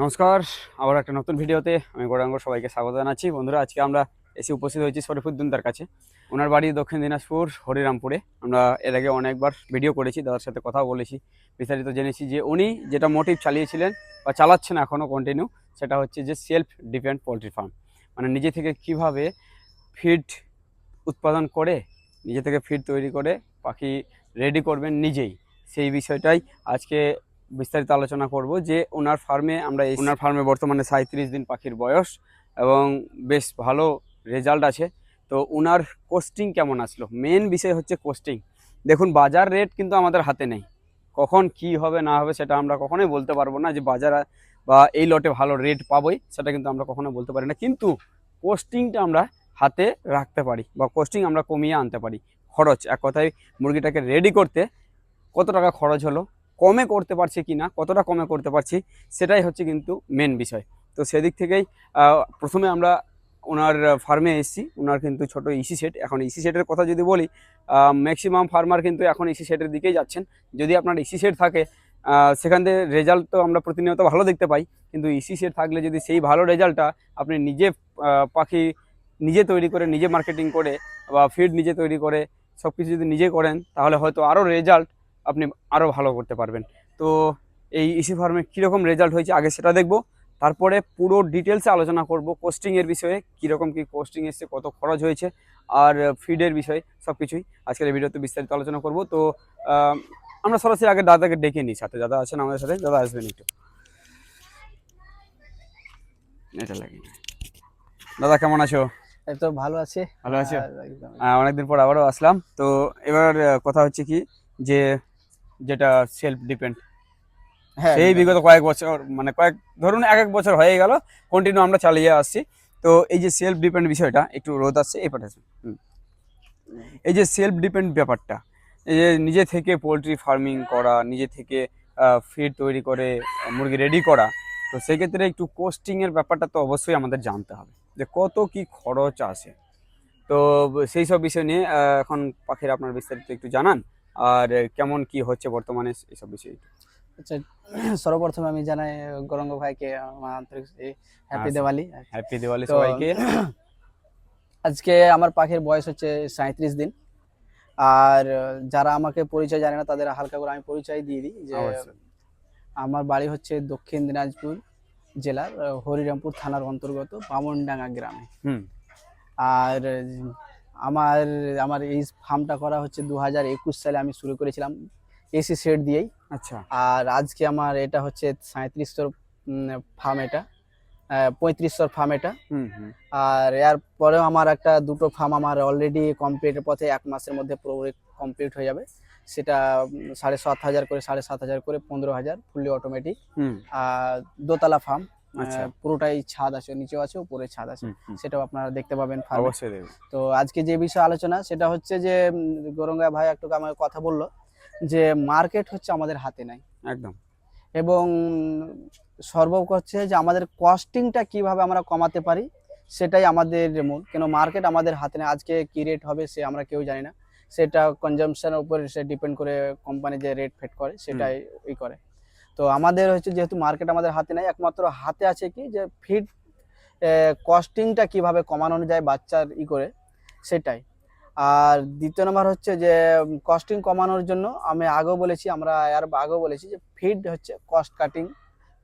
নমস্কার, আবার একটা নতুন ভিডিওতে আমি গৌরাঙ্গ সবাইকে স্বাগত জানাচ্ছি। বন্ধুরা, আজকে আমরা এসে উপস্থিত হয়েছি শরীফুদ্দিন তার কাছে। ওনার বাড়ি দক্ষিণ দিনাজপুর, হরিরামপুরে। আমরা এর আগে অনেকবার ভিডিও করেছি দাদার সাথে কথা বলেছি। বিস্তারিত জেনেছি যে উনি যেটা মোটিভ চালিয়েছিলেন বা চালাচ্ছেন এখনও কন্টিনিউ সেটা হচ্ছে যে সেলফ ডিপেন্ড পোলট্রি ফার্ম মানে নিজে থেকে কীভাবে ফিড উৎপাদন করে, নিজে থেকে ফিড তৈরি করে, পাখি রেডি করবেন নিজেই। সেই বিষয়টাই আজকে বিস্তারিত আলোচনা করব যে ওনার ফার্মে আমরা এই- ওনার ফার্মে বর্তমানে সাঁত্রিশ দিন পাখির বয়স এবং বেশ ভালো রেজাল্ট আছে। তো ওনার কোস্টিং কেমন আসলো? মেন বিষয় হচ্ছে কোস্টিং। দেখুন, বাজার রেট কিন্তু আমাদের হাতে নেই। কখন কি হবে, না হবে সেটা আমরা কখনোই বলতে পারব না যে বাজার বা এই লটে ভালো রেট পাবোই, সেটা কিন্তু আমরা কখনো বলতে পারি না। কিন্তু কোস্টিংটা আমরা হাতে রাখতে পারি বা কোস্টিং আমরা কমিয়ে আনতে পারি। খরচ, এক কথায় মুরগিটাকে রেডি করতে কত টাকা খরচ হলো? কমে করতে পারছি কি না কতটা কমে করতে পারছি, সেটাই হচ্ছে কিন্তু মেন বিষয়। তো সেদিক থেকেই প্রথমে আমরা ওনার ফার্মে এসেছি। ওনার কিন্তু ছোট ইসি সেট এখন ইসি সেটের কথা যদি বলি ম্যাক্সিমাম ফার্মার কিন্তু এখন ইসি সেটের দিকেই যাচ্ছেন। যদি আপনার ইসি সেট থাকে সেখান থেকে রেজাল্ট তো আমরা প্রতিনিয়ত ভালো দেখতে পাই। কিন্তু ইসি সেট থাকলে যদি সেই ভালো রেজাল্টটা আপনি নিজে পাখি নিজে তৈরি করে, নিজে মার্কেটিং করে বা ফিড নিজে তৈরি করে সব কিছু যদি নিজে করেন, তাহলে হয়তো আরও রেজাল্ট আপনি আরও ভালো করতে পারবেন। তো এই ইসি ফার্মে কীরকম রেজাল্ট হয়েছে আগে সেটা দেখব। তারপরে পুরো ডিটেলসে আলোচনা করব কোস্টিংয়ের বিষয়ে কীরকম কী কোস্টিং এসছে কত খরচ হয়েছে আর ফিডের বিষয়ে সব কিছুই আজকের এই ভিডিওতে বিস্তারিত আলোচনা করব। তো আমরা সরাসরি আগে দাদাকে ডেকে নিই সাথে দাদা আছেন আমাদের সাথে দাদা আসবেন একটু। এটা লাগিয়ে নে। দাদা কেমন আছো? এই তো ভালো আছে। ভালো আছো? আহ, অনেকদিন পর আবারও আসলাম। তো এবার কথা হচ্ছে কি যে যেটা সেলফ ডিপেন্ড হ্যাঁ সেই বিগত কয়েক বছর মানে কয়েক ধরুন এক এক বছর হয়ে গেল কন্টিনিউ আমরা চালিয়ে আসছি। তো এই যে সেলফ ডিপেন্ড বিষয়টা একটু রোদ আসছে এই পাঠাচ্ছে এই যে সেলফ ডিপেন্ড ব্যাপারটা এই যে নিজে থেকে পোলট্রি ফার্মিং করা নিজে থেকে ফিড তৈরি করে মুরগি রেডি করা তো সেক্ষেত্রে একটু কোস্টিংয়ের ব্যাপারটা তো অবশ্যই আমাদের জানতে হবে যে কত কি খরচ আসে তো সেই সব বিষয় নিয়ে এখন পাখির আপনার বিস্তারিত একটু জানান। আর কেমন কি হচ্ছে বর্তমানে এইসব বিষয়ে আচ্ছা সর্বপ্রথমে আমি জানাই গৌরঙ্গ ভাইকে আমার আন্তরিক হ্যাপি। দিওয়ালি হ্যাপি দিওয়ালি সবাইকে। আজকে আমার পাখির বয়স হচ্ছে সাঁত্রিশ দিন। আর যারা আমাকে পরিচয় জানে না তাদের হালকা করে আমি পরিচয় দিয়ে দিই যে আমার বাড়ি হচ্ছে দক্ষিণ দিনাজপুর জেলার হরিরামপুর থানার অন্তর্গত বামনডাঙ্গা গ্রামে। আর আমার আমার এই ফার্মটা করা হচ্ছে দু হাজার একুশ সালে আমি শুরু করেছিলাম এসি সেট দিয়েই। আচ্ছা। আর আজকে আমার এটা হচ্ছে সাঁত্রিশশোর ফার্ম এটা পঁয়ত্রিশশোর ফার্ম এটা। আর এর পরেও আমার একটা দুটো ফার্ম আমার অলরেডি কমপ্লিটের পথে এক মাসের মধ্যে পুরো কমপ্লিট হয়ে যাবে। সেটা সাড়ে সাত হাজার করে সাড়ে সাত হাজার করে পনেরো হাজার ফুললি অটোমেটিক আর দোতলা ফার্ম। পুরোটাই ছাদ আছে নিচেও আছে উপরে ছাদ আছে। সেটাও আপনারা দেখতে পাবেন অবশ্যই তো আজকে যে বিষয়ে আলোচনা সেটা হচ্ছে যে গৌরঙ্গা ভাই একটু আমার কথা বলল যে মার্কেট হচ্ছে আমাদের হাতে নাই। একদম। এবং সর্ব হচ্ছে যে আমাদের কস্টিংটা কীভাবে আমরা কমাতে পারি সেটাই আমাদের মূল। কেন মার্কেট আমাদের হাতে নেই আজকে কি রেট হবে সে আমরা কেউ জানি না। সেটা কনজামশনের উপর সে ডিপেন্ড করে কোম্পানি যে রেট ফেট করে সেটাই ই করে। তো আমাদের হচ্ছে যেহেতু মার্কেট আমাদের হাতে নেই একমাত্র হাতে আছে কি যে ফিড কস্টিংটা কীভাবে কমানো যায় বাচ্চার ই করে সেটাই। আর দ্বিতীয় নম্বর হচ্ছে যে কস্টিং কমানোর জন্য আমি আগেও বলেছি আমরা আর আগেও বলেছি যে ফিড হচ্ছে কস্ট কাটিং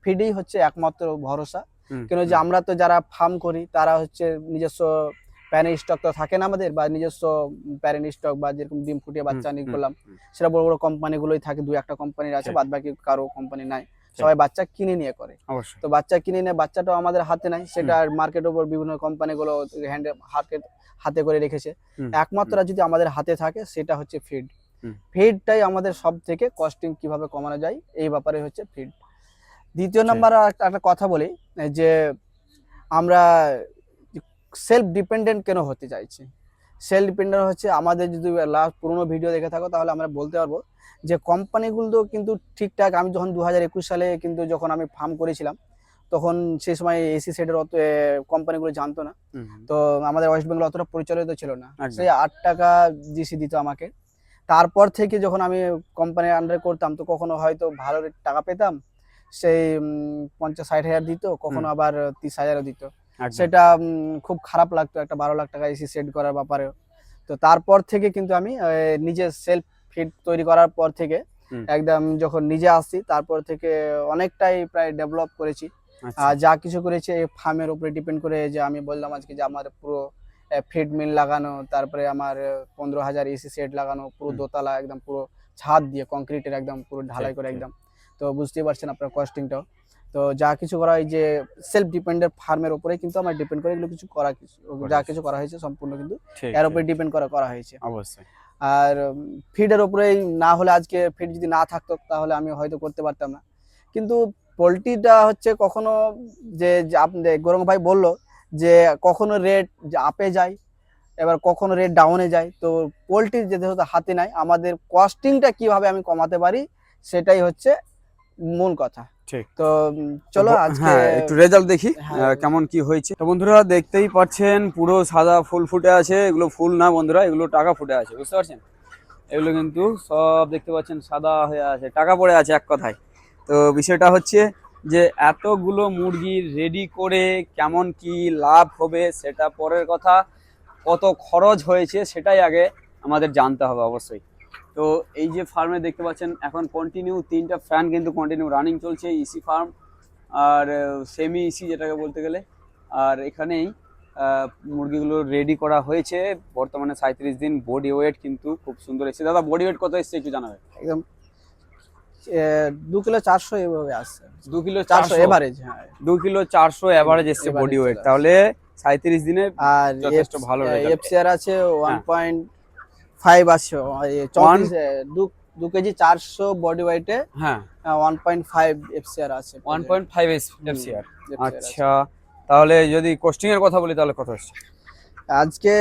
ফিডই হচ্ছে একমাত্র ভরসা। কেন যে আমরা তো যারা ফার্ম করি তারা হচ্ছে নিজস্ব প্যারেন্ট স্টক তো থাকে না আমাদের বা নিজস্ব প্যারেন্ট স্টক বা যেরকম ডিম ফুটিয়ে বাচ্চা নিয়ে করলাম সেটা বড় বড় কোম্পানিগুলোই থাকে দু একটা কোম্পানির আছে। বাদ বাকি কারও কোম্পানি নাই। সবাই বাচ্চা কিনে নিয়ে করে। তো বাচ্চা কিনে নিয়ে বাচ্চাটাও আমাদের হাতে নাই সেটা মার্কেটের উপর বিভিন্ন কোম্পানিগুলো হ্যান্ডে হাতে হাতে করে রেখেছে। একমাত্র যদি আমাদের হাতে থাকে সেটা হচ্ছে ফিড ফিডটাই আমাদের সব থেকে কস্টিং কীভাবে কমানো যায় এই ব্যাপারে হচ্ছে ফিড দ্বিতীয় নাম্বার একটা কথা বলি যে আমরা সেলফ ডিপেন্ডেন্ট কেন হতে চাইছি? সেলফ ডিপেন্ডেন্ট হচ্ছে আমাদের যদি লাস্ট পুরোনো ভিডিও দেখে থাকো তাহলে আমরা বলতে পারব যে কোম্পানিগুলো কিন্তু ঠিকঠাক। আমি যখন দু হাজার একুশ সালে কিন্তু যখন আমি ফার্ম করেছিলাম তখন সেই সময় এসি সেটের অত কোম্পানিগুলো জানতো না। তো আমাদের ওয়েস্ট বেঙ্গল অতটা পরিচালিত ছিল না। সেই আট টাকা জিসি দিত আমাকে। তারপর থেকে যখন আমি কোম্পানির আন্ডারে করতাম তো কখনো হয়তো ভালো টাকা পেতাম সেই পঞ্চাশ ষাট হাজার দিত কখনো আবার তিরিশ হাজারও দিত। সেটা খুব খারাপ লাগতো একটা বারো লাখ টাকা এসি সেট করার ব্যাপারে তো তারপর থেকে কিন্তু আমি নিজে সেলফ ফিট তৈরি করার পর থেকে একদম যখন নিজে আসছি তারপর থেকে অনেকটাই প্রায় ডেভেলপ করেছি। আচ্ছা, আর যা কিছু করেছে এই ফার্মের উপরে ডিপেন্ড করে যে আমি বললাম আজকে যে আমার পুরো ফিড মিল লাগানো তারপরে আমার পনেরো হাজার এসি সেট লাগানো পুরো দোতলা একদম পুরো ছাদ দিয়ে কংক্রিটের একদম পুরো ঢালাই করে একদম। তো বুঝতেই পারছেন আপনার কস্টিংটাও তো যা কিছু করা হয় যে সেলফ ডিপেন্ডেন্ট ফার্মের উপরে কিন্তু আমার ডিপেন্ড করে এগুলো কিছু করা কিছু যা কিছু করা হয়েছে সম্পূর্ণ কিন্তু এর উপরে ডিপেন্ড করা করা হয়েছে। অবশ্যই। আর ফিডের উপরেই না হলে আজকে ফিড যদি না থাকতো তাহলে আমি হয়তো করতে পারতাম না। কিন্তু পোলট্রিটা হচ্ছে কখনো যে আপনি গৌরঙ্গ ভাই বলল যে কখনো রেট আপে যায় এবার কখনো রেট ডাউনে যায়। তো পোলট্রির যে যেহেতু হাতে নাই আমাদের কস্টিংটা কীভাবে আমি কমাতে পারি সেটাই হচ্ছে মূল কথা। তো চলো আজকে হ্যাঁ একটু রেজাল্ট দেখি হ্যাঁ। কেমন কি হয়েছে। তো বন্ধুরা দেখতেই পাচ্ছেন পুরো সাদা ফুল ফুটে আছে। এগুলো ফুল না বন্ধুরা এগুলো টাকা ফুটে আছে বুঝতে পারছেন? এগুলো কিন্তু সব দেখতে পাচ্ছেন সাদা হয়ে আছে টাকা পড়ে আছে এক কথায়। তো বিষয়টা হচ্ছে যে এতগুলো মুরগি রেডি করে কেমন কি লাভ হবে সেটা পরের কথা। কত খরচ হয়েছে সেটাই আগে আমাদের জানতে হবে অবশ্যই। তো এই যে ফার্মে দেখতে পাচ্ছেন এখন কন্টিনিউ তিনটা ফ্যান কিন্তু কন্টিনিউ রানিং চলছে ইসি ফার্ম আর সেমি ইসি যেটাকে বলতে গেলে। আর এখানেই মুরগিগুলো রেডি করা হয়েছে। বর্তমানে সাঁত্রিশ দিন বডি ওয়েট কিন্তু খুব সুন্দর এসেছে। দাদা বডি ওয়েট কত এসছে একটু জানাবে একদম দু কিলো চারশো এইভাবে আসছে। দু কিলো চারশো এভারেজ হ্যাঁ। দু কিলো চারশো অ্যাভারেজ এসছে বডি ওয়েট তাহলে সাঁত্রিশ দিনে আর যথেষ্ট ভালো। এফসিআর আছে ওয়ান হ্যাঁ। পয়েন্ট ফাইভ আছে দু কেজি চারশো বডি ওয়েটে হ্যাঁ। ওয়ান পয়েন্ট ফাইভ এফসিআর আছে। ওয়ান পয়েন্ট ফাইভ এফসিআর আচ্ছা তাহলে যদি কোস্টিং এর কথা বলি তাহলে কত হচ্ছে আজকে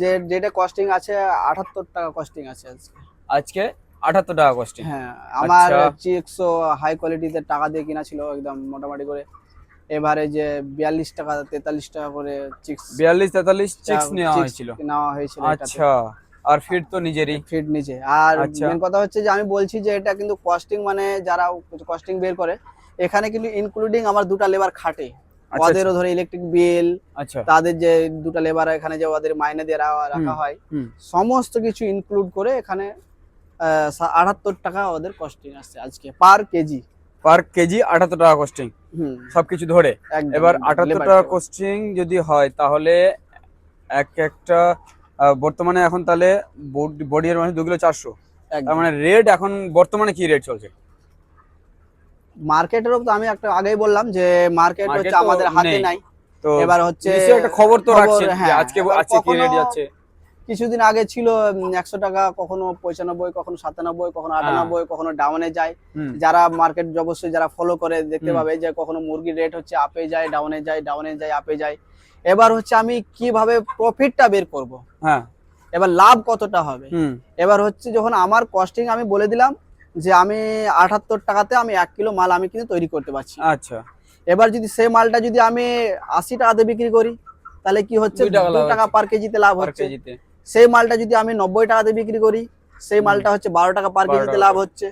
যে যেটা কস্টিং আছে আটাত্তর টাকা কস্টিং আছে আজকে। আজকে আঠাত্তর টাকা কোস্টিং হ্যাঁ আমার আচ্ছা। হাই কোয়ালিটিতে টাকা দিয়ে কিনা ছিল একদম মোটামুটি করে। এবারে যে বিয়াল্লিশ টাকা তেতাল্লিশ টাকা করে চিক্স বিয়াল্লিশ তেতাল্লিশ চিক্স নেওয়া হয়েছিল। নেওয়া হয়েছিল আচ্ছা। আর ফিট তো নিজেরই। ফিট নিচে আর আচ্ছা। মেন কথা হচ্ছে যে আমি বলছি যে এটা কিন্তু কস্টিং মানে যারা কস্টিং বের করে এখানে কিন্তু ইনক্লুডিং আমার দুটা লেবার খাটে। আচ্ছা ওদেরও ধরে ইলেকট্রিক বিল আচ্ছা। তাদের যে দুটা লেবার এখানে যে ওদের মাইনে দিয়ে রাখা হয় সমস্ত কিছু ইনক্লুড করে এখানে আটাত্তর টাকা ওদের কস্টিং আসছে আজকে পার কেজি পার কেজি আঠাত্তর টাকা কোস্টিং সবকিছু ধরে। এবার labor টাকা। কোস্টিং যদি হয় তাহলে এক একটা বর্তমানে এখন তাহলে বডি এর মানে দু কিলো চারশো। তার মানে রেট এখন বর্তমানে কি রেট চলছে? মার্কেটের তো আমি একটা আগেই বললাম যে মার্কেট হচ্ছে আমাদের হাতে নাই। তো এবার হচ্ছে একটা খবর তো রাখছেন হ্যাঁ, আজকে আজকে কি রেট যাচ্ছে? কিছুদিন আগে ছিল একশো টাকা কখনো পঁচানব্বই কখনো সাতানব্বই কখনো আটানব্বই কখনো ডাউনে যায়। যারা মার্কেট অবশ্যই যারা ফলো করে দেখতে পাবে যে কখনো মুরগির রেট হচ্ছে আপে যায় ডাউনে যায় ডাউনে যায় আপে যায়। এবার হচ্ছে আমি কীভাবে প্রফিটটা বের করব। হ্যাঁ। এবার লাভ কতটা হবে? এবার হচ্ছে যখন আমার কস্টিং আমি বলে দিলাম যে আমি আটাত্তর টাকাতে আমি এক কিলো মাল আমি কিন্তু তৈরি করতে পারছি। আচ্ছা। এবার যদি সেই মালটা যদি আমি আশি টাকাতে বিক্রি করি তাহলে কি হচ্ছে? টাকা দু টাকা পার কেজিতে লাভ হচ্ছে। সেই মালটা যদি আমি নব্বই টাকাতে বিক্রি করি সেই মালটা হচ্ছে বারো টাকা পার কেজিতে লাভ হচ্ছে।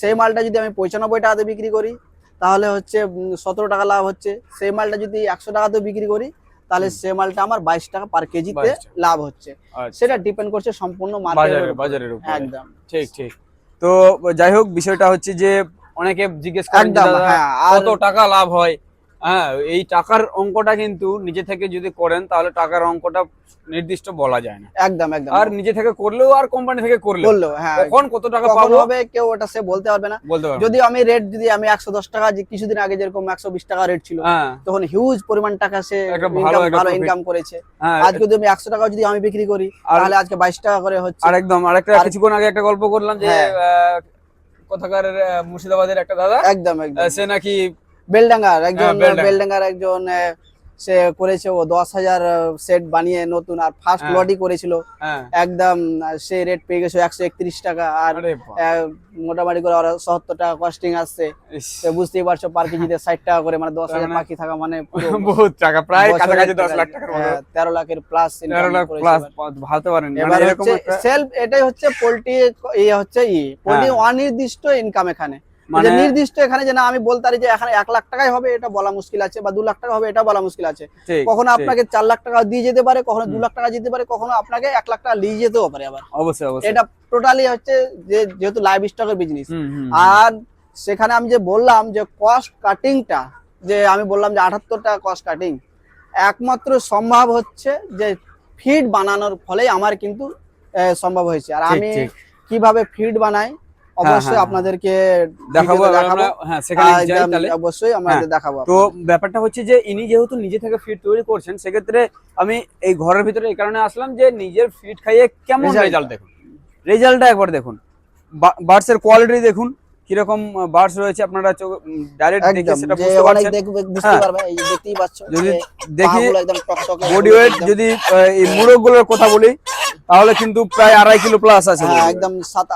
সেই মালটা যদি আমি পঁচানব্বই টাকাতে বিক্রি করি তাহলে হচ্ছে সতেরো টাকা লাভ হচ্ছে। সেই মালটা যদি একশো টাকাতে বিক্রি করি তাহলে। সেই মালটা আমার বাইশ টাকা পার কেজিতে লাভ হচ্ছে। আচ্ছা। সেটা ডিপেন্ড করছে সম্পূর্ণ বাজারের উপরে। একদম। ঠিক ঠিক। তো যাই হোক বিষয়টা হচ্ছে যে অনেকে জিজ্ঞেস করেন হ্যাঁ কত টাকা লাভ হয়? হ্যাঁ এই টাকার অঙ্কটা কিন্তু নিজে থেকে যদি করেন তাহলে টাকার অঙ্কটা নির্দিষ্ট বলা যায় না। একদম একদম। আর নিজে থেকে করলেও আর কোম্পানি থেকে করলেও। বলল হ্যাঁ। কখন কত টাকা পাবো? হবে কেউ ওটা সে বলতে পারবে না। বলতে পারব যদি আমি রেট যদি আমি একশো দশ টাকা যে কিছুদিন আগে যেরকম একশো বিশ টাকা রেট ছিল হ্যাঁ। তখন হিউজ পরিমাণ টাকা সে ভালো। ইনকাম করেছে। হ্যাঁ। আজকে যদি আমি একশো টাকা যদি আমি বিক্রি করি তাহলে আজকে বাইশ টাকা করে হচ্ছে। আর একদম আরেকটা আর- কিছুক্ষণ আগে একটা গল্প করলাম যে হ্যাঁ। কোথাকার মুর্শিদাবাদের একটা দাদা একদম একদম। সে নাকি বেলডাঙ্গার একজন হ্যাঁ, বেলডাঙ্গা। বেলডাঙ্গার একজন সে করেছে ও দশ হাজার সেট বানিয়ে নতুন আর ফার্স্ট হ্যাঁ। লটই করেছিল। হ্যাঁ। একদম সে রেট পেয়ে গেছে একশো একত্রিশ টাকা আর মোটামুটি করে ওরা সত্তর টাকা কস্টিং আসছে। বুঝতেই পারছ পার কেজিতে ষাট টাকা করে মানে দশ হাজার মানে- পাখি থাকা মানে বহুত টাকা প্রায় কাছাকাছি দশ লাখ হ্যাঁ, তেরো লাখের প্লাস তেরো লাখ প্লাস ভাবতে পারেন। মানে এবার হচ্ছে সেলফ এটাই হচ্ছে পোল্ট্রি ইয়ে হচ্ছে ই পোল্ট্রি। অনির্দিষ্ট ইনকাম এখানে। মানে নির্দিষ্ট এখানে যে না আমি বলতে পারি যে এখানে এক লাখ টাকাই হবে এটা বলা মুশকিল আছে বা দু লাখ টাকা হবে এটা বলা মুশকিল আছে। কখনো আপনাকে চার লাখ টাকা দিয়ে যেতে পারে কখনো দু লাখ টাকা দিতে পারে কখনো আপনাকে এক লাখ টাকা নিয়ে যেতেও পারে আবার। অবশ্যই অবশ্যই। এটা টোটালি হচ্ছে যে যেহেতু লাইভ স্টকের বিজনেস। আর সেখানে আমি যে বললাম যে কস্ট কাটিংটা যে আমি বললাম যে আটাত্তর টাকা কস্ট কাটিং একমাত্র সম্ভব হচ্ছে যে ফিড বানানোর ফলেই আমার কিন্তু সম্ভব হয়েছে। আর আমি কীভাবে ফিড বানাই অবশ্যই হ্যাঁ। আপনাদেরকে দেখাবো হ্যাঁ সেখানে যাই তাহলে। অবশ্যই আমরা হ্যাঁ, দেখাবো তো ব্যাপারটা হচ্ছে যে ইনি যেহেতু নিজে থেকে ফিড তৈরি করছেন সেক্ষেত্রে আমি এই ঘরের ভিতরে এই কারণে আসলাম যে নিজের ফিড খাইয়ে কেমন রেজাল্ট দেখুন। রেজাল্টটা একবার দেখুন। বার্ডসের কোয়ালিটি দেখুন। কীরকম বার্ডস রয়েছে আপনারা ডাইরেক্ট দেখে সেটা বুঝতে পারছেন বুঝতে হ্যাঁ। এই যে দেখতেই পাচ্ছ যদি দেখি বডি ওয়েট যদি এই মোরগগুলোর কথা বলি তাহলে কিন্তু প্রায় আড়াই কিলো প্লাস আছে হ্যাঁ। একদম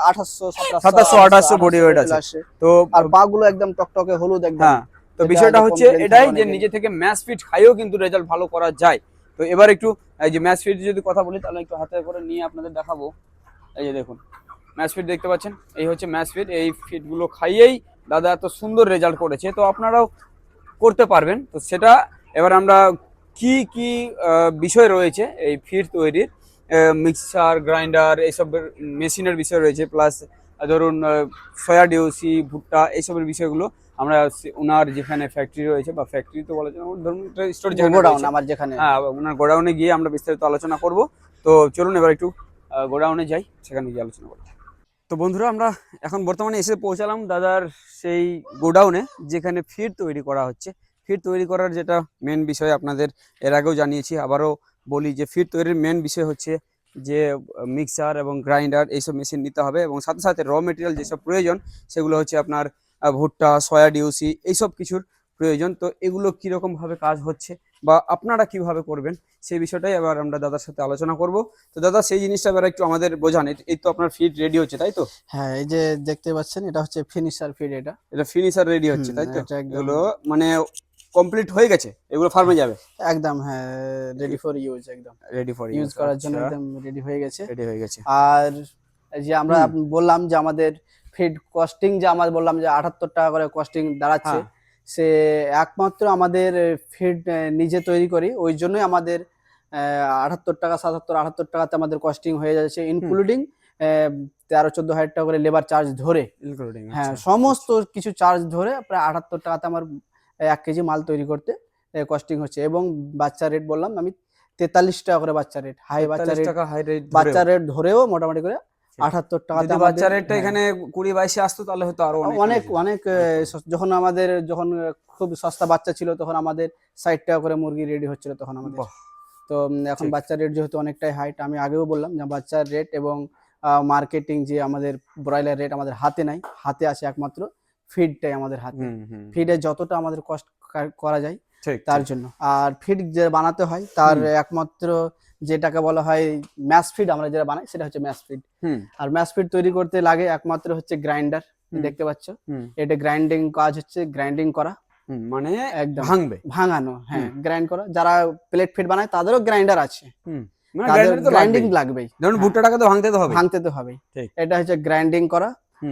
আঠাশশো সাতাশশো, আঠাশশো body weight আছে। তো আর পা গুলো একদম টকটকে হলুদ একদম হ্যাঁ তো বিষয়টা হচ্ছে এটাই যে নিজে থেকে ম্যাচ ফিট খাইয়েও কিন্তু রেজাল্ট ভালো করা যায় তো এবার একটু এই যে ম্যাচ ফিট যদি কথা বলি তাহলে একটু হাতে করে নিয়ে আপনাদের দেখাবো এই যে দেখুন ম্যাচ ফিট দেখতে পাচ্ছেন। এই হচ্ছে ম্যাচ ফিট এই ফিটগুলো খাইয়েই দাদা এত সুন্দর রেজাল্ট করেছে। তো আপনারাও করতে পারবেন। তো সেটা এবার আমরা কি কি বিষয় রয়েছে এই ফিট তৈরির? মিক্সার গ্রাইন্ডার এইসব মেশিনের বিষয় রয়েছে। প্লাস ধরুন সয়া ডিওসি ভুট্টা এইসবের বিষয়গুলো আমরা ওনার যেখানে ফ্যাক্টরি রয়েছে বা ফ্যাক্টরি তো বলা যায় ধরুন স্টোর গোডাউন আমার যেখানে। হ্যাঁ ওনার গোডাউনে গিয়ে আমরা বিস্তারিত আলোচনা করব। তো চলুন এবার একটু গোডাউনে যাই সেখানে গিয়ে আলোচনা করব। তো বন্ধুরা, আমরা এখন বর্তমানে এসে পৌঁছালাম দাদার সেই গোডাউনে, যেখানে ফিড তৈরি করা হচ্ছে। ফিড তৈরি করার যেটা মেন বিষয় আপনাদের এর আগেও জানিয়েছি, আবারও বলি যে ফিড তৈরির মেন বিষয় হচ্ছে যে মিক্সার এবং গ্রাইন্ডার এইসব মেশিন নিতে হবে এবং সাথে সাথে র মেটেরিয়াল যেসব প্রয়োজন, সেগুলো হচ্ছে আপনার ভুট্টা সয়া ডিউসি এইসব কিছুর প্রয়োজন। তো এগুলো কীরকমভাবে কাজ হচ্ছে বা আপনারা কীভাবে করবেন সেই বিষয়টাই এবার আমরা দাদার সাথে আলোচনা করব। তো দাদা সেই জিনিসটা এবার একটু আমাদের বোঝান। এই- তো আপনার ফিড রেডি হচ্ছে তাই তো? হ্যাঁ এই যে দেখতে পাচ্ছেন এটা হচ্ছে ফিনিশার ফিড এটা। এটা ফিনিশার রেডি হচ্ছে তাই তো? এগুলো মানে কমপ্লিট হয়ে গেছে? এগুলো ফার্মে যাবে? একদম হ্যাঁ রেডি ফর ইউজ একদম। রেডি ফর ইউজ করার জন্য আচ্ছা। একদম রেডি হয়ে গেছে। রেডি হয়ে গেছে। আর যে আমরা বললাম যে আমাদের ফিড কস্টিং যে আমার বললাম যে আটাত্তর টাকা করে কস্টিং দাঁড়াচ্ছে হ্যাঁ। সে একমাত্র আমাদের ফিড নিজে তৈরি করি। ওই জন্যই আমাদের আটাত্তর টাকা সাতাত্তর আটাত্তর টাকাতে আমাদের কস্টিং হয়ে যাচ্ছে ইনক্লুডিং তেরো চোদ্দ হাজার টাকা করে লেবার চার্জ ধরে। ইনক্লুডিং হ্যাঁ সমস্ত কিছু চার্জ ধরে প্রায় আটাত্তর টাকাতে আমার এক কেজি মাল তৈরি করতে কস্টিং হচ্ছে। এবং বাচ্চা রেট বললাম আমি তেতাল্লিশ টাকা করে বাচ্চা রেট হাই বাচ্চা টাকা হাই রেট বাচ্চা রেট ধরেও মোটামুটি করে আটাত্তর টাকাতে যদি বাচ্চা রেটটা হ্যাঁ, এখানে কুড়ি বাইশে আসতো তাহলে হয়তো আরও অনেক অনেক যখন আমাদের যখন খুব সস্তা বাচ্চা ছিল তখন আমাদের ষাট টাকা করে মুরগি রেডি হচ্ছিল তখন আমাদের। তো এখন বাচ্চার রেট যেহেতু অনেকটাই হাইট আমি আগেও বললাম যে বাচ্চার রেট এবং মার্কেটিং যে আমাদের ব্রয়লার রেট আমাদের হাতে নাই হাতে আছে একমাত্র ফিডটাই আমাদের হাতে। ফিডে যতটা আমাদের কষ্ট করা যায় তার জন্য। আর ফিড যে বানাতে হয় তার। একমাত্র যেটাকে বলা হয় ম্যাশ ফিড আমরা যেটা বানাই সেটা হচ্ছে ম্যাশ ফিড হুম, আর ম্যাশ ফিড তৈরি করতে লাগে একমাত্র হচ্ছে গ্রাইন্ডার দেখতে পাচ্ছ? এটা গ্রাইন্ডিং কাজ হচ্ছে গ্রাইন্ডিং করা। মানে একদম। ভাঙবে। ভাঙানো হ্যাঁ গ্রাইন্ড করা। যারা প্লেট ফিড বানায় তাদেরও গ্রাইন্ডার আছে। মানে গ্রাইন্ডিং লাগবেই। ধরুন হ্যাঁ, ভুট্টাটাকে তো ভাঙতে তো হবে। ভাঙতে তো এটা হচ্ছে গ্রাইন্ডিং করা।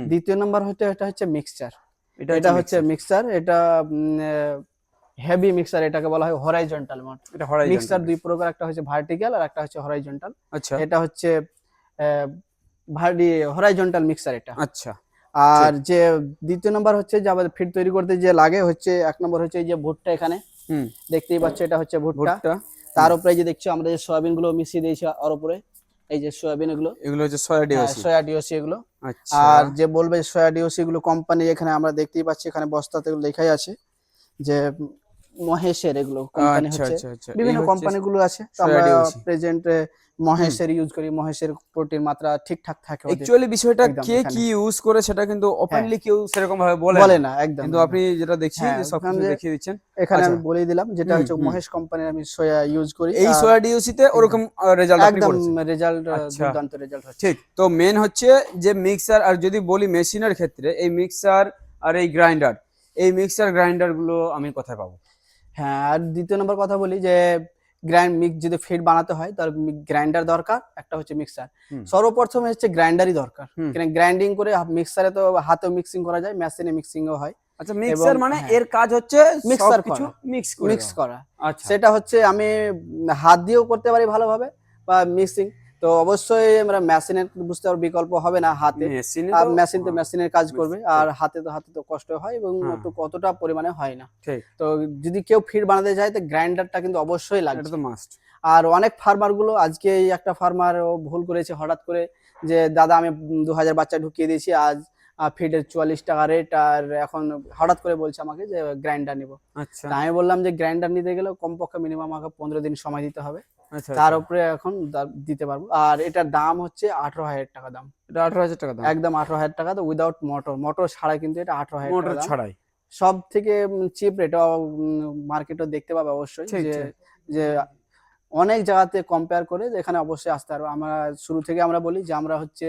দ্বিতীয় নম্বর হচ্ছে এটা হচ্ছে মিক্সচার এটা হচ্ছে। মিক্সচার এটা হেভি মিক্সার এটাকে বলা হয় হরাইজন্টাল মোড এটা horizontal মিক্সার দুই প্রকার একটা হচ্ছে ভার্টিক্যাল আর একটা হচ্ছে হরাইজন্টাল আচ্ছা। এটা হচ্ছে ভার্ডি হরাইজন্টাল মিক্সার এটা। আচ্ছা। আর যে দ্বিতীয় নম্বর হচ্ছে যে আমাদের ফিড তৈরি করতে যে লাগে হচ্ছে এক নম্বর হচ্ছে এই যে ভুট্টা এখানে। হুম। দেখতেই পাচ্ছ এটা হচ্ছে ভুট্টা। ভুট্টা। তার উপরে যে দেখছ আমরা যে সয়াবিনগুলো মিশিয়ে দিয়েছি আর উপরে এই যে সয়াবিন এগুলো এগুলো হচ্ছে সয়া ডিওসি সয়া ডিওসি এগুলো। আচ্ছা। আর যে বলবে সয়া ডিওসি গুলো কোম্পানি এখানে আমরা দেখতেই পাচ্ছি এখানে বস্তাতে লেখাই আছে যে মহেশের এগুলো কোম্পানি আচ্ছা হচ্ছে। আচ্ছা আচ্ছা বিভিন্ন হচ্ছে- কোম্পানি গুলো আছে। তো আমরা প্রেজেন্ট মহেশের ইউজ করি মহেশের প্রোটিন মাত্রা ঠিকঠাক থাকে। অ্যাকচুয়ালি বিষয়টা কে কি ইউজ করে সেটা কিন্তু ওপেনলি কেউ সেরকম ভাবে বলে বলে না একদম কিন্তু আপনি যেটা দেখছি হ্যাঁ, যে সবকিছু দেখিয়ে দিচ্ছেন। এখানে আমি। বলেই দিলাম যেটা হচ্ছে মহেশ কোম্পানির আমি সোয়া ইউজ করি। এই সোয়া ডিওসিতে ওরকম রেজাল্ট আপনি একদম রেজাল্ট। দুর্দান্ত রেজাল্ট হচ্ছে। ঠিক তো মেন হচ্ছে যে মিক্সার আর যদি বলি মেশিনের ক্ষেত্রে এই মিক্সার আর এই গ্রাইন্ডার এই মিক্সার গ্রাইন্ডারগুলো আমি কোথায় পাবো? হ্যাঁ আর দ্বিতীয় নম্বর কথা বলি যে গ্রাইন্ড মিক্স যদি ফিড বানাতে হয় তাহলে গ্রাইন্ডার দরকার একটা হচ্ছে মিক্সার। সর্বপ্রথমে হচ্ছে গ্রাইন্ডারই দরকার গ্রাইন্ডিং করে মিক্সারে তো হাতেও মিক্সিং করা যায় মেশিনে মিক্সিংও হয় আচ্ছা মিক্সার মানে হ্যাঁ। এর কাজ হচ্ছে Mixer কিছু করা। মিক্স মিক্স করা আচ্ছা সেটা হচ্ছে আমি হাত দিয়েও করতে পারি ভালোভাবে বা মিক্সিং তো অবশ্যই আমরা মেশিনের বুঝতে পারব বিকল্প হবে না হাতে। আর মেশিন তো মেশিনের কাজ করবে আর হাতে তো হাতে তো কষ্ট হয় এবং। একটু কতটা পরিমাণে হয় না। তো যদি কেউ ফিড বানাতে চায় তো গ্রাইন্ডারটা কিন্তু অবশ্যই এটা লাগবে তো মাস্ট আর অনেক ফার্মারগুলো আজকে একটা ফার্মার ও ভুল করেছে হঠাৎ করে যে দাদা আমি দু হাজার বাচ্চা ঢুকিয়ে দিয়েছি আজ ফিডের চুয়াল্লিশ টাকা রেট আর এখন হঠাৎ করে বলছে আমাকে যে গ্রাইন্ডার নিব। আচ্ছা। আমি বললাম যে গ্রাইন্ডার নিতে গেলে কমপক্ষে মিনিমাম আমাকে পনেরো দিন সময় দিতে হবে। তার আচ্ছা। উপরে এখন দিতে পারব। আর এটার দাম হচ্ছে আঠারো হাজার টাকা দাম। এটা আঠারো হাজার টাকা দাম? একদম আঠারো হাজার টাকা তো উইদাউট মোটর মোটর ছাড়া কিন্তু এটা আঠারো হাজার মোটর ছাড়াই? সব থেকে চিপ রেট মার্কেটও দেখতে পাবে অবশ্যই যে যে অনেক জায়গাতে কম্পেয়ার করে যে এখানে অবশ্যই আসতে পারব। আমরা শুরু থেকে আমরা বলি যে আমরা হচ্ছে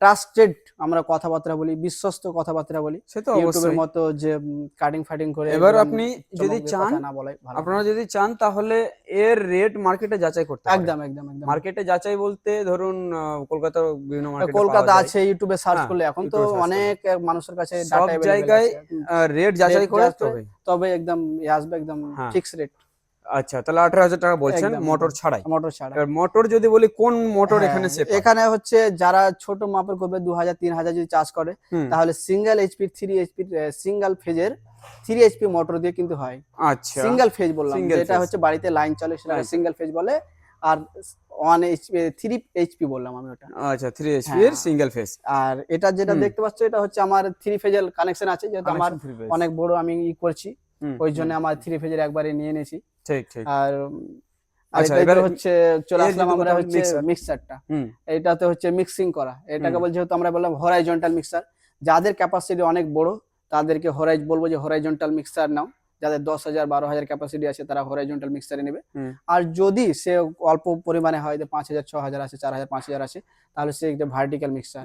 ট্রাস্টেড আমরা কথাবার্তা বলি বিশ্বস্ত কথাবার্তা বলি। সে তো ইউটিউবের অবশ্যই। মতো যে কাটিং ফাইটিং করে এবার আপনি যদি চান না বলাই ভালো। আপনারা যদি চান তাহলে এর রেট মার্কেটে যাচাই করতে একদম একদম একদম। মার্কেটে যাচাই বলতে ধরুন আহ, কলকাতার বিভিন্ন মার্কেটে কলকাতা আছে ইউটিউবে সার্চ হ্যাঁ, করলে। এখন তো। অনেক মানুষের কাছে সব ডাটা জায়গায় রেট যাচাই করে তবে তবে একদম আসবে একদম হ্যাঁ। ফিক্স রেট আচ্ছা তাহলে আঠারো হাজার টাকা বলছেন মোটর ছাড়াই। মোটর ছাড়া মোটর যদি বলি কোন মোটর হ্যাঁ, এখানে এখানে হচ্ছে যারা ছোট মাপের করবে দু হাজার তিন হাজার যদি চাষ করে তাহলে single HP three HP single ফেজের থ্রি এইচপি মোটর দিয়ে কিন্তু হয়। আচ্ছা। সিঙ্গেল ফেজ বললাম যেটা হচ্ছে বাড়িতে লাইন চলে সেটা সিঙ্গেল ফেজ বলে আর ওয়ান এইচপি থ্রি এইচপি বললাম আমি ওটা। আচ্ছা থ্রি এইচপি এর হ্যাঁ। সিঙ্গেল ফেস আর এটা যেটা দেখতে পাচ্ছ এটা হচ্ছে আমার থ্রি ফেজের কানেকশন আছে যেহেতু আমার অনেক বড় আমি ই করছি ওই জন্য আমার থ্রি ফেজের একবারে নিয়ে নিয়েছি। ঠিক ঠিক। আর আচ্ছা, হচ্ছে চলে আসলাম আমরা হচ্ছে মিক্সারটা এটাতে হচ্ছে মিক্সিং করা। এটাকে। বল যেহেতু আমরা বললাম হরাইজন্টাল মিক্সার যাদের ক্যাপাসিটি অনেক বড় তাদেরকে হরাইজ বলব যে হরাইজন্টাল মিক্সার নাও। যাদের দশ হাজার বারো হাজার ক্যাপাসিটি আছে তারা হরাইজন্টাল মিক্সারে নেবে। আর যদি সে অল্প পরিমাণে হয় যে পাঁচ হাজার ছ হাজার আছে চার হাজার পাঁচ হাজার আছে তাহলে সে একটা ভার্টিক্যাল মিক্সার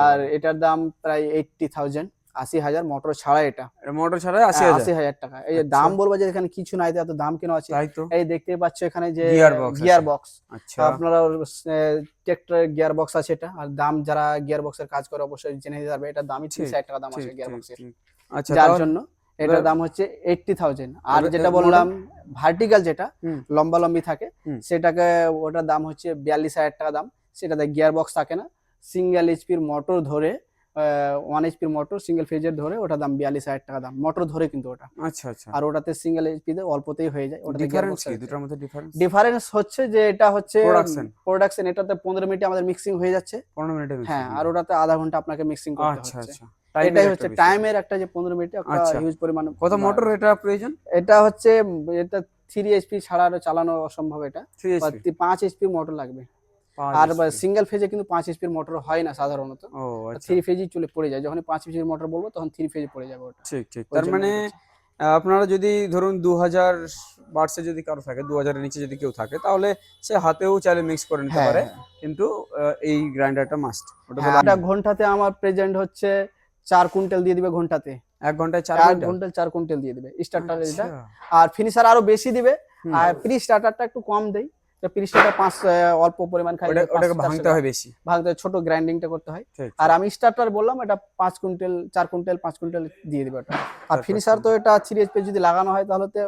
আর এটার দাম প্রায় এইটটি থাউজেন্ড আশি হাজার মোটর ছাড়া এটা। মোটর ছাড়াই আশি হ্যাঁ, আশি হাজার টাকা। এই যে আচ্ছা। দাম বলব যে এখানে কিছু নাই এত দাম কেন আছে? এই দেখতে পাচ্ছ এখানে যে গিয়ার বক্স আচ্ছা। আপনারা ট্রেক্টরের গিয়ার বক্স আছে এটা। আর দাম যারা গিয়ার বক্সের কাজ করে অবশ্যই জেনে নিতে পারবে। এটার দামই ঠিক, হাজার টাকা দাম আছে গিয়ার বক্সের আচ্ছা যার জন্য এটার দাম হচ্ছে এইটটি থাউজেন্ড আর যেটা বললাম ভার্টিক্যাল যেটা লম্বা লম্বি থাকে সেটাকে ওটার দাম হচ্ছে বিয়াল্লিশ হাজার টাকা দাম। সেটাতে গিয়ার বক্স থাকে না। সিঙ্গেল এইচপির মোটর ধরে ওয়ান এইচপির মোটর সিঙ্গেল ফেজের ধরে ওটা দাম বিয়াল্লিশ হাজার টাকা দাম। মোটর ধরে কিন্তু ওটা। আচ্ছা আচ্ছা। আর ওটাতে সিঙ্গেল এইচপিতে অল্পতেই হয়ে যায়। ওটাতে ডিফারেন্স কি? দুটার মধ্যে ডিফারেন্স ডিফারেন্স হচ্ছে যে এটা হচ্ছে Production। প্রোডাকশন এটাতে পনেরো মিনিটে আমাদের মিক্সিং হয়ে যাচ্ছে। পনেরো মিনিটের হ্যাঁ আর ওটাতে আধা ঘণ্টা আপনাকে মিক্সিং করতে আচ্ছা হচ্ছে। আচ্ছা। এটাই হচ্ছে টাইমের একটা যে পনেরো মিনিটে একটা আচ্ছা। হিউজ পরিমাণ কত মোটর এটা প্রয়োজন? এটা হচ্ছে এটা থ্রি এইচপি ছাড়া আরও চালানো অসম্ভব এটা। পাঁচ এইচপি মোটর লাগবে। আর সিঙ্গেল ফেজে কিন্তু পাঁচ এইচপির মোটর হয় না সাধারণত। আচ্ছা। থ্রি ফেজই চলে পড়ে যায়। যখন পাঁচ এইচপির মোটর বলব তখন থ্রি ফেজে পড়ে যাবে ওটা। ঠিক ঠিক। তার মানে আপনারা যদি ধরুন দু হাজার বার্সে যদি কারও থাকে দু হাজারের নিচে যদি কেউ থাকে তাহলে সে হাতেও চাইলে মিক্স করে নিতে হ্যাঁ, পারে। কিন্তু আহ, এই গ্রাইন্ডারটা মাস্ট ওটা হ্যাঁ, ঘন্টাতে আমার প্রেজেন্ট হচ্ছে চার কুইন্টাল দিয়ে দিবে ঘন্টাতে। এক ঘন্টায় চার কুইন্টাল? চার কুইন্টাল দিয়ে দিবে। স্টার্টার এটা আচ্ছা। আর ফিনিশার আরও বেশি দিবে। আর প্রি স্টার্টারটা একটু কম দেয় তো প্রি পাঁচ অল্প পরিমাণ খাই ওটাকে ভাঙতে হয় বেশি। ভাঙতে ছোট গ্রাইন্ডিংটা করতে হয়। আর আমি স্টার্টার বললাম এটা পাঁচ কুইন্টাল চার কুইন্টাল পাঁচ কুইন্টাল দিয়ে দিবে ওটা। আর ফিনিশার তো এটা থ্রি এইচপি যদি লাগানো হয় তাহলে তো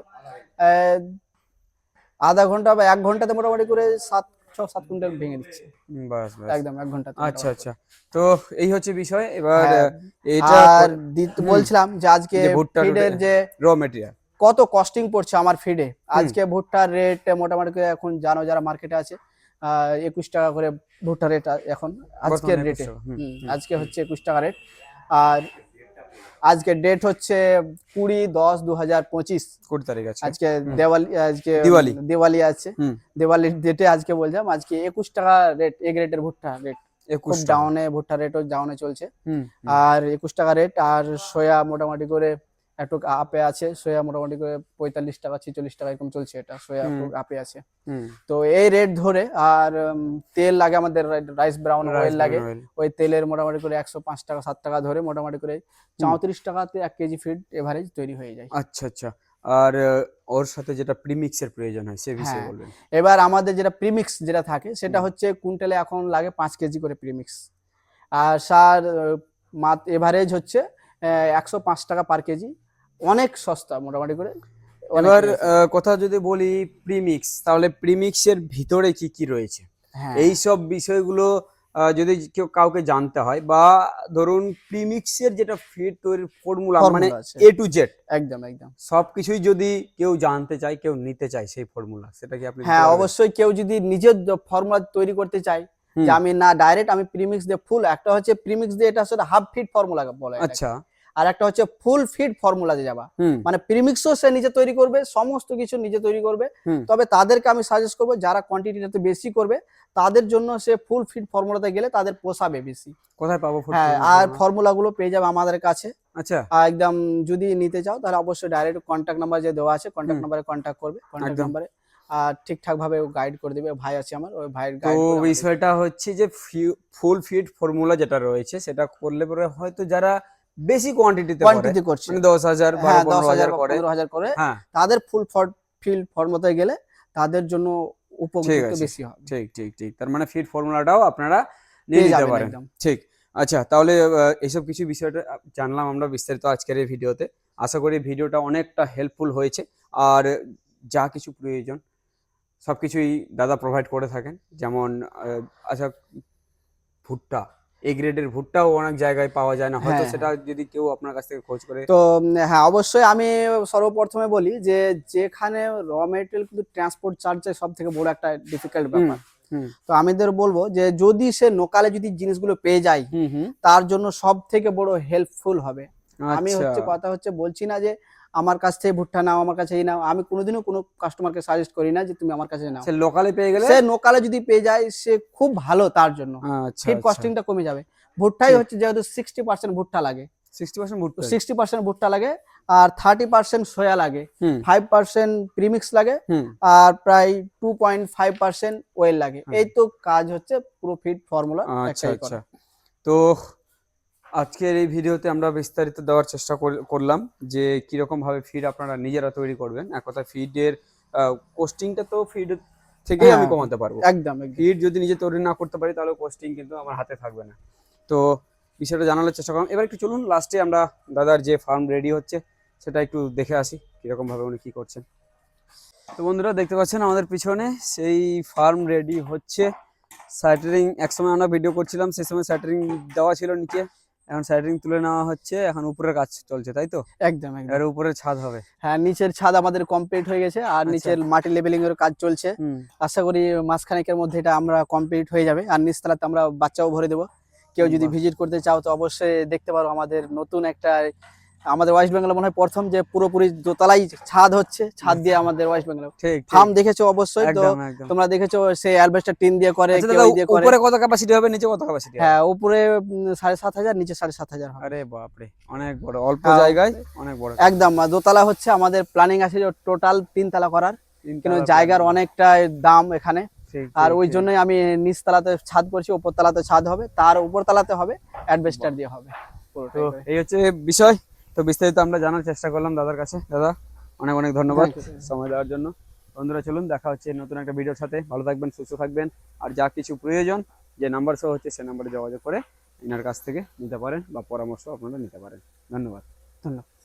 আধা ঘণ্টা বা এক ঘন্টাতে মোটামুটি করে সাত ছ সাত কুইন্টাল ভেঙে দিচ্ছে। বাস বাস। একদম এক ঘণ্টা আচ্ছা আচ্ছা। তো এই হচ্ছে বিষয়। এবার হ্যাঁ। এইটা আর বলছিলাম যে আজকে যে ভুট্টা যে র মেটেরিয়াল কত কস্টিং পড়ছে আমার ফিডে আজকে ভুট্টার রেট মোটামুটি এখন জানো যারা মার্কেটে আছে একুশ টাকা করে ভুট্টা রেট এখন আজকের রেটে 21 টাকা, হুম, হুম। আজকে হচ্ছে একুশ টাকা রেট আর আজকে ডেট হচ্ছে কুড়ি দশ দু হাজার পঁচিশ। কুড়ি তারিখ আছে। আজকে দেওয়ালি আজকে দিওয়ালি। দিওয়ালি আছে। দিওয়ালির ডেটে আজকে বলছিলাম আজকে একুশ টাকা রেট এগ রেটের ভুট্টা রেট একুশ ডাউনে ভুট্টা রেটও ডাউনে চলছে। আর একুশ টাকা রেট আর সোয়া মোটামুটি করে একটু আপে আছে সোয়া মোটামুটি করে পঁয়তাল্লিশ টাকা ছেচল্লিশ টাকা এরকম চলছে এটা সোয়া একটু আপে আছে। তো এই রেট ধরে আর তেল লাগে আমাদের রাইস ব্রাউন অয়েল লাগে। ওই তেলের মোটামুটি করে একশো পাঁচ টাকা সাত টাকা ধরে মোটামুটি করে চৌত্রিশ টাকাতে এক কেজি ফিড এভারেজ তৈরি হয়ে যায়। আচ্ছা আচ্ছা। আর ওর সাথে যেটা প্রিমিক্সের প্রয়োজন হয় সে বিষয়ে হ্যাঁ। বলবেন। এবার আমাদের যেটা প্রিমিক্স যেটা থাকে সেটা হচ্ছে কুইন্টালে এখন লাগে পাঁচ কেজি করে প্রিমিক্স আর সার মাত এভারেজ হচ্ছে একশো পাঁচ টাকা পার কেজি। অনেক সস্তা মোটামুটি করে। এবার কথা যদি বলি প্রিমিক্স তাহলে প্রিমিক্সের ভিতরে কি কি রয়েছে? হ্যাঁ। এই সব বিষয়গুলো যদি কেউ কাউকে জানতে হয় বা ধরুন প্রিমিক্সের যেটা ফিড তৈরির ফর্মুলা মানে এ টু জেড একদম একদম। সবকিছুই যদি কেউ জানতে চায় কেউ নিতে চায় সেই ফর্মুলা সেটা কি আপনি হ্যাঁ অবশ্যই কেউ যদি নিজের ফর্মুলা তৈরি করতে চায় যে আমি না ডাইরেক্ট আমি প্রিমিক্স দিয়ে ফুল একটা হচ্ছে প্রিমিক্স দিয়ে এটা হচ্ছে হাফ ফিট ফর্মুলা বলে। আচ্ছা। আর একটা হচ্ছে ফুল ফিড ফর্মুলা দিয়ে যাবা। মানে প্রিমিক্সও সে নিজে তৈরি করবে সমস্ত কিছু নিজে তৈরি করবে। তবে তাদেরকে আমি সাজেস্ট করব যারা কোয়ান্টিটিটাতে বেশি করবে তাদের জন্য সে ফুল ফিট ফর্মুলাতে গেলে তাদের পোষাবে বেশি। কোথায় পাবো হ্যাঁ আর ফর্মুলা গুলো পেয়ে যাবে আমাদের কাছে। আচ্ছা। একদম যদি নিতে চাও তাহলে অবশ্যই ডাইরেক্ট কন্ট্যাক্ট নাম্বার যে দেওয়া আছে কন্ট্যাক্ট নাম্বারে কন্ট্যাক্ট করবে কন্ট্যাক্ট নাম্বারে আর ঠিকঠাক ভাবে গাইড করে দেবে ভাই আছে আমার ওই ভাইয়ের তো গাইড বিষয়টা হচ্ছে যে ফুল ফিড ফর্মুলা যেটা রয়েছে সেটা করলে পরে হয়তো যারা বেশি কোয়ান্টিটিতে কোয়ান্টিটি করছে। মানে দশ হাজার বারো হ্যাঁ করে। পনেরো হাজার করে। হ্যাঁ। তাদের ফুল ফিল ফর্মুলাতে গেলে তাদের জন্য উপকৃত আছে। বেশি হবে। ঠিক ঠিক ঠিক। তার মানে ফিড ফর্মুলাটাও আপনারা নিয়ে নিতে পারেন। ঠিক। আচ্ছা তাহলে এইসব কিছু বিষয়টা জানলাম আমরা বিস্তারিত আজকের এই ভিডিওতে। আশা করি ভিডিওটা অনেকটা হেল্পফুল হয়েছে। আর যা কিছু প্রয়োজন সব কিছুই দাদা প্রোভাইড করে থাকেন। যেমন আচ্ছা ভুট্টা। এই গ্রেডের ভুট্টাও অনেক জায়গায় পাওয়া যায় না। হয়তো হ্যাঁ, সেটা যদি কেউ আপনার কাছ থেকে খোঁজ করে তো হ্যাঁ অবশ্যই আমি সর্বপ্রথমে বলি যে যেখানে র মেটেরিয়াল কিন্তু ট্রান্সপোর্ট চার্জ সব থেকে বড় একটা ডিফিকাল্ট ব্যাপার। তো আমি এদের বলব যে যদি সে লোকালে যদি জিনিসগুলো পেয়ে যায় তার জন্য সব থেকে বড় হেল্পফুল হবে। আমি আচ্ছা। হচ্ছে কথা হচ্ছে বলছি না যে আমার কাছ থেকে ভুট্টা নাও আমার কাছে এই নাও। আমি কোনোদিনও কোনো কাস্টমারকে সাজেস্ট করি না যে তুমি আমার কাছে নাও। সে লোকালে পেয়ে গেলে? সে লোকালে যদি পেয়ে যায় সে খুব ভালো তার জন্য। আচ্ছা ফিড কস্টিংটা কমে যাবে। ভুট্টাই হচ্ছে যেহেতু সিক্সটি পার্সেন্ট ভুট্টা লাগে। সিক্সটি পার্সেন্ট ভুট্টা। সিক্সটি পার্সেন্ট ভুট্টা লাগে আর থার্টি পার্সেন্ট সোয়া লাগে। ফাইভ পার্সেন্ট প্রিমিক্স লাগে আর প্রায় two point five percent oil লাগে। এই তো কাজ হচ্ছে পুরো ফিড ফর্মুলা আচ্ছা আচ্ছা। তো আজকের এই ভিডিওতে আমরা বিস্তারিত দেওয়ার চেষ্টা কর- করলাম যে কীরকম ভাবে ফিড আপনারা নিজেরা তৈরি করবেন। এক কথা ফিডের কোস্টিংটা তো ফিড থেকেই আমি হ্যাঁ। কমাতে পারব। একদম ফিড যদি নিজে তৈরি না করতে পারি তাহলে কোস্টিং কিন্তু আমার হাতে থাকবে না। তো বিষয়টা জানানোর চেষ্টা করলাম। এবার একটু চলুন লাস্টে আমরা দাদার যে ফার্ম রেডি হচ্ছে সেটা একটু দেখে আসি কীরকম ভাবে উনি কী করছেন। তো বন্ধুরা দেখতে পাচ্ছেন আমাদের পিছনে সেই ফার্ম রেডি হচ্ছে। স্যাটারিং একসময় আমরা ভিডিও করছিলাম সেই সময় স্যাটারিং দেওয়া ছিল নিচে। এখন সাইডিং তুলে নেওয়া হচ্ছে এখন উপরের কাজ চলছে তাই তো? একদম একদম। এর উপরে ছাদ হবে। হ্যাঁ নিচের ছাদ আমাদের কমপ্লিট হয়ে গেছে আর আচ্ছা। নিচের মাটি লেভেলিং এর কাজ চলছে। আশা করি মাসখানেকের মধ্যে এটা আমরা কমপ্লিট হয়ে যাবে আর নিচতলাতে আমরা বাচ্চাও ভরে দেবো। কেউ যদি ভিজিট করতে চাও তো অবশ্যই দেখতে পারো আমাদের নতুন একটা আমাদের ওয়েস্ট বেঙ্গলে মনে হয় প্রথম যে পুরোপুরি দোতলাই ছাদ হচ্ছে ছাদ দিয়ে আমাদের ওয়েস্ট বেঙ্গলে ঠিক। ফার্ম দেখেছ অবশ্যই তো? তোমরা দেখেছ সেই অ্যালবেস্টার টিন দিয়ে করে আচ্ছা দিয়ে করে। উপরে কত ক্যাপাসিটি হবে নিচে কত ক্যাপাসিটি হ্যাঁ উপরে সাড়ে সাত হাজার নিচে সাড়ে সাত হাজার হবে। আরে বাপরে অনেক বড় অল্প হ্যাঁ, জায়গায় অনেক বড়। একদম দোতলা হচ্ছে আমাদের প্ল্যানিং আছে টোটাল তিনতলা করার। কিন্তু জায়গার অনেকটা দাম এখানে। আর ওই। জন্যই আমি নিচতলাতে ছাদ করছি উপর তলাতে ছাদ হবে। তার উপর তলাতে হবে অ্যাডভেস্টার দিয়ে হবে। এই হচ্ছে বিষয়। তো বিস্তারিত আমরা জানার চেষ্টা করলাম দাদার কাছে। দাদা অনেক অনেক ধন্যবাদ সময় দেওয়ার জন্য। বন্ধুরা চলুন দেখা হচ্ছে নতুন একটা ভিডিওর সাথে। ভালো থাকবেন সুস্থ থাকবেন। আর যা কিছু প্রয়োজন যে নাম্বার শো হচ্ছে সে নাম্বারে যোগাযোগ করে এনার কাছ থেকে নিতে পারেন বা পরামর্শ আপনারা নিতে পারেন। ধন্যবাদ। ধন্যবাদ।